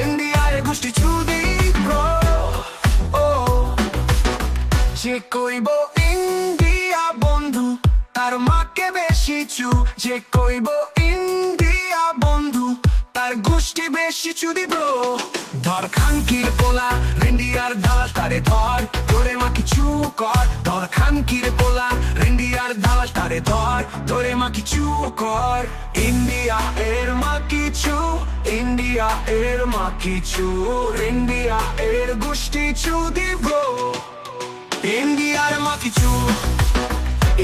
ইন্ডিয়ার গোষ্ঠী চুদি ও যে কইব ইন্ডিয়া বন্ধু তার মাকে বেশি তার গোষ্ঠী বেশি চু দিব ধর খানকির পোলা ইন্ডিয়ার দাল তারে ধর কিছু কর। ইন্ডিয়া এর মা কিছু, ইন্ডিয়া এর মা কিছু, ইন্ডিয়া এর গোষ্ঠী চু দিব। ইন্ডিয়ার মা কিছু,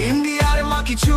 ইন্ডিয়ার মা কিছু।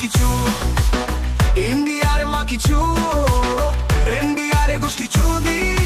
কিছু ইন্ডিয়ার মা কিছু ইন্ডিয়ার গোষ্ঠী চুদি